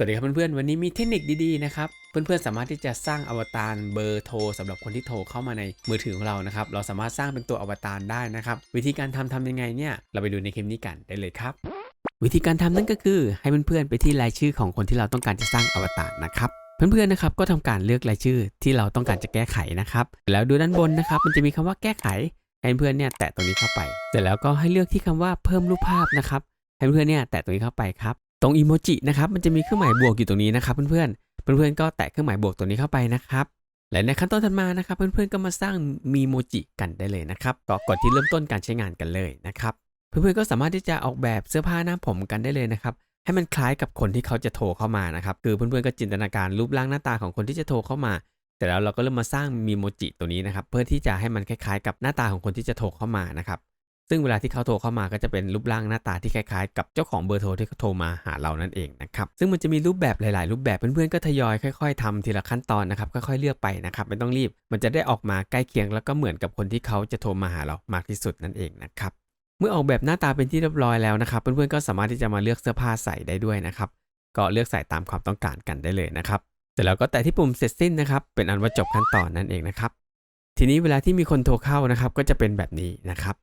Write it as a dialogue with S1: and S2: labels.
S1: สวัสดีครับเพื่อนๆ วันนี้มีเทคนิคดีๆนะครับ เพื่อนๆ สามารถที่จะสร้างอวตารเบอร์โทรสำหรับคนที่โทรเข้ามาในมือถือของเรานะครับ เราสามารถสร้างเป็นตัวอวตารได้นะครับ วิธีการทำทำยังไงเนี่ย เราไปดูในคลิปนี้กันได้เลยครับ วิธีการทำนั่นก็คือให้เพื่อนๆ ไปที่รายชื่อของคนที่เราต้องการจะสร้างอวตารนะครับเพื่อนๆ นะครับก็ทำการเลือกรายชื่อที่เราต้องการจะแก้ไขนะครับ แล้วดูด้านบนนะครับ มันจะมีคำว่าแก้ไข ให้เพื่อนๆเนี่ยแตะตรงนี้เข้าไป เสร็จแล้วก็ให้เลือกที่คำว่าเพิ่มรูปภาพนะครับ ให้เพื่อนเนี่ยแตะตรงนี้เข้าไปครับ ตรงอีโมจินะครับมันจะมีเครื่องหมายบวกอยู่ตรงนี้นะครับเพื่อนๆเพื่อนๆก็แตะเครื่องหมายบวกตัวนี้เข้าไปนะครับและในขั้นตอนถัดมานะครับเพื่อนๆก็มาสร้างมีโมจิกันได้เลยนะครับก็กดที่เริ่มต้นการใช้งานกันเลยนะครับเพื่อนๆก็สามารถที่จะออกแบบเสื้อผ้าหน้าผมกันได้เลยนะครับให้มันคล้ายกับคนที่เขาจะโทรเข้ามานะครับคือเพื่อนๆก็จินตนาการรูปร่างหน้าตาของคนที่จะโทรเข้ามาแต่แล้วเราก็เริ่มมาสร้างมีโมจิตัวนี้นะครับเพื่อที่จะให้มันคล้ายๆ กับหน้าตาของคนที่จะโทรเข้ามานะครับ ซึ่งเวลาที่เขาโทรเข้ามาก็จะเป็นรูปร่างหน้าตาที่คล้ายๆ กับเจ้าของเบอร์โทรที่เขาโทรมาหาเรานั่นเองนะครับซึ่งมันจะมีรูปแบบหลาย ๆ รูปแบบเพื่อนๆก็ทยอยค่อย ๆทำทีละขั้นตอนนะครับค่อยๆเลือกไปนะครับไม่ต้องรีบ มันจะได้ออกมาใกล้เคียงแล้วก็เหมือนกับคนที่เขาจะโทรมาหาเรามากที่สุดนั่นเองนะครับเมื่อออกแบบหน้าตาเป็นที่เรียบร้อยแล้วนะครับเพื่อนๆก็สามารถที่จะมาเลือกเสื้อผ้าใส่ได้ด้วยนะครับก็เลือกใส่ตามความต้องการกันได้เลยนะครับเสร็จแล้วก็แตะที่ปุ่มเสร็จสิ้นนะครับเป็นอันว่าจบขั้นตอนนั่นเองนะครับทีนี้เวลาที่มีคนโทรเข้านะครับก็จะเป็นแบบนี้นะครับ